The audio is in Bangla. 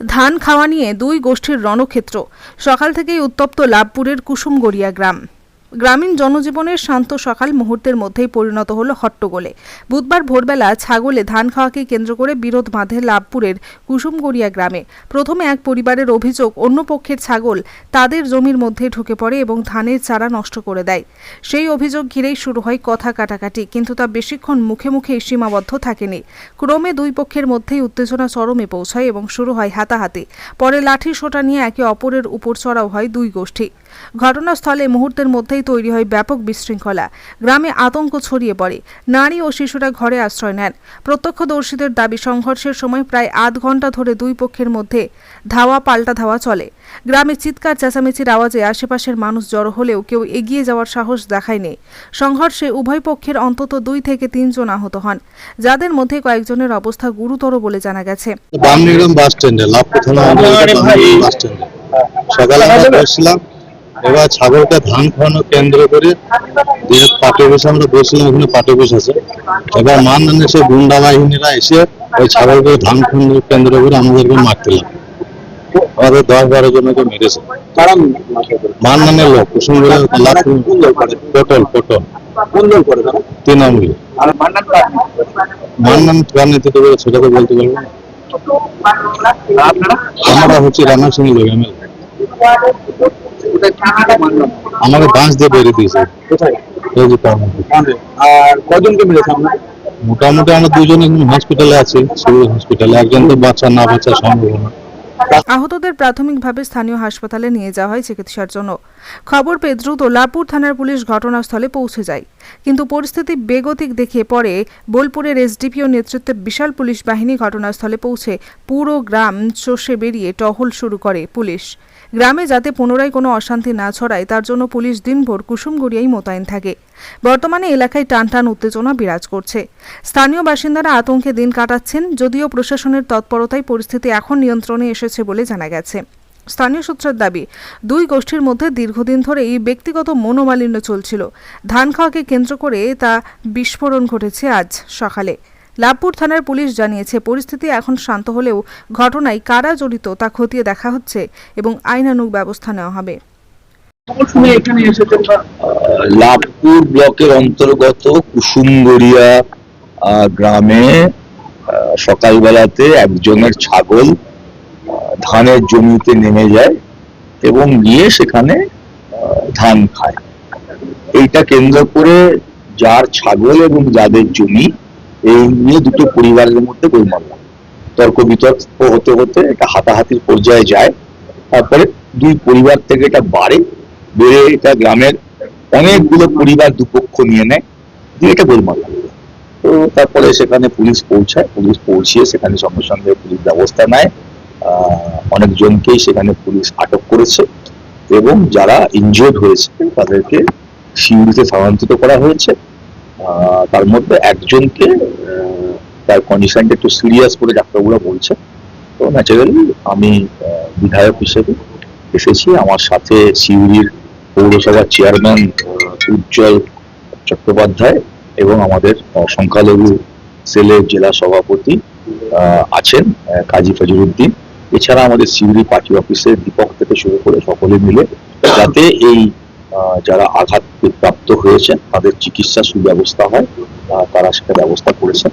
ধান খাওয়া নিয়ে দুই গোষ্ঠীর রণক্ষেত্র। সকাল থেকেই উত্তপ্ত লাভপুরের কুসুমগড়িয়া গ্রাম। গ্রামীণ জনজীবনের শান্ত সকাল মুহূর্তের মধ্যেই পরিণত হলো হট্টগোলে। বুধবার ভোরবেলা ছাগলে ধান খাওয়াকে কেন্দ্র করে বিরোধ বাঁধে লাভপুরের কুসুমগড়িয়া গ্রামে। প্রথমে এক পরিবারের অভিযোগ, অন্য পক্ষের ছাগল তাদের জমির মধ্যে ঢুকে পড়ে এবং ধানের চারা নষ্ট করে দেয়। সেই অভিযোগ ঘিরেই শুরু হয় কথা কাটাকাটি, কিন্তু তা বেশিক্ষণ মুখে মুখে সীমাবদ্ধ থাকেনি। ক্রমে দুই পক্ষের মধ্যেই উত্তেজনা চরমে পৌঁছায় এবং শুরু হয় হাতাহাতি। পরে লাঠি সোটা নিয়ে একে অপরের উপর চড়াও হয় দুই গোষ্ঠী। ঘটনাস্থলে মুহূর্তের মধ্যেই তৈরি হয় ব্যাপক বিশৃঙ্খলা। গ্রামে আতঙ্ক ছড়িয়ে পড়ে। নারী ও শিশুরা ঘরে আশ্রয় নেন। প্রত্যক্ষদর্শীদের দাবি, সংঘর্ষের সময় প্রায় আধ ঘণ্টা ধরে দুই পক্ষের মধ্যে ধাওয়া পাল্টা ধাওয়া চলে। গ্রামে চিৎকার, চেঁচামেচির আওয়াজে আশেপাশের মানুষ জড়ো হলেও কেউ এগিয়ে যাওয়ার সাহস দেখায়নি সংঘর্ষে উভয় পক্ষের অন্তত দুই থেকে তিনজন আহত হন, যাদের মধ্যে কয়েকজনের অবস্থা গুরুতর বলে জানা গেছে। সকালে আমরা এবার ছাগলকে ধান খাওয়ানো কেন্দ্র করে পাটে বসে আমরা বসছিলাম ওখানে পাটে বসেছে এবার মান এসে গুন্ডা বাহিনীরা এসে ওই ছাগলকে ধান খাওয়ানো কেন্দ্র করে আমাদেরকে মারতে আমাদের দশ বারো জনকে মেরেছে। কারা মান নানের লোক পটল পটল। তৃণমূল। মান নাম সেটা তো বলতে পারব? না। আমরা হচ্ছে রানা সিং লোক এমএলএ আমাকে বাঁশ দিয়ে বেরিয়ে দিয়েছে। কোথায়? এই যে কর্মপুর। কাঁধে। আর কজনকে মেরেছে মোটামুটি আমরা দুজন এখন হসপিটালে আছি সিভিল হসপিটালে একজন তো বাচ্চা না বাচ্চা সম্ভাবনা আহতদের প্রাথমিকভাবে স্থানীয় হাসপাতালে নিয়ে যাওয়া হয় চিকিৎসার জন্য। খবর পেয়ে দ্রুত লাভপুর থানার পুলিশ ঘটনাস্থলে পৌঁছে যায়। কিন্তু পরিস্থিতি বেগতিক দেখে পরে বোলপুরের এসডিপিও নেতৃত্বে বিশাল পুলিশ বাহিনী ঘটনাস্থলে পৌঁছে পুরো গ্রাম চষে বেরিয়ে টহল শুরু করে পুলিশ। গ্রামে যাতে পুনরায় কোনো অশান্তি না ছড়ায়, তার জন্য পুলিশ দিনভর কুসুমগড়িয়ায় মোতায়েন থাকে। বর্তমানে এলাকায় টান টান উত্তেজনা বিরাজ করছে। স্থানীয় বাসিন্দারা আতঙ্কে দিন কাটাচ্ছেন, যদিও প্রশাসনের তৎপরতায় পরিস্থিতি এখন নিয়ন্ত্রণে এসেছে বলে জানা গেছে। স্থানীয় সূত্রের দাবি, দুই গোষ্ঠীর মধ্যে দীর্ঘদিন ধরেই ব্যক্তিগত মনোমালিন্য চলছিল। ধান খাওয়াকে কেন্দ্র করে তা বিস্ফোরণ ঘটেছে আজ সকালে। লাভপুর থানার পুলিশ জানিয়েছে পরিস্থিতি এখন শান্ত হলেও ঘটনায় কারা জড়িত তা খতিয়ে দেখা হচ্ছে এবং আইনানুগ ব্যবস্থা নেওয়া হবে। খবর শুনে এখানে এসেছেন বা লাভপুর ব্লকের অন্তর্গত কুসুমগড়িয়া আহ, গ্রামে আহ, সকালবেলাতে একজনের ছাগল ধানের জমিতে নেমে যায় এবং গিয়ে সেখানে ধান খায়। এইটা কেন্দ্র করে যার ছাগল এবং যাদের জমি এই নিয়ে দুটো পরিবারের মধ্যে গোলমাল লাগে। তর্ক বিতর্ক হতে হতে এটা হাতাহাতির পর্যায়ে যায় তারপরে দুই পরিবার থেকে এটা বাড়ে বেড়ে এটা গ্রামের অনেকগুলো পরিবার দুপক্ষ নিয়ে নেয়, দিয়ে এটা গোলমাল লাগে। তো তারপরে সেখানে পুলিশ পৌঁছায়, পুলিশ পৌঁছিয়ে সেখানে সঙ্গে সঙ্গে পুলিশ ব্যবস্থা নেয় অনেকজনকেই সেখানে পুলিশ আটক করেছে এবং যারা ইনজিওর্ড হয়েছে তাদেরকে শিউরিতে স্থানান্তরিত করা হয়েছে তার মধ্যে একজনকে তার কন্ডিশনটা একটু সিরিয়াস করে ডাক্তারবাবুরা বলছে তো ন্যাচারালি আমি বিধায়ক হিসেবে এসেছি। আমার সাথে সিউড়ির পৌরসভার চেয়ারম্যান উজ্জ্বল চট্টোপাধ্যায় এবং আমাদের সংখ্যালঘু সেলের জেলা সভাপতি আছেন কাজী ফজরুদ্দিন এছাড়া আমাদের সিউড়ি পার্টি অফিসের দীপক থেকে শুরু করে সকলে মিলে যাতে এই যারা আঘাত প্রাপ্ত হয়েছেন, তাদের চিকিৎসা সুব্যবস্থা হয় তারা সেটা ব্যবস্থা করেছেন।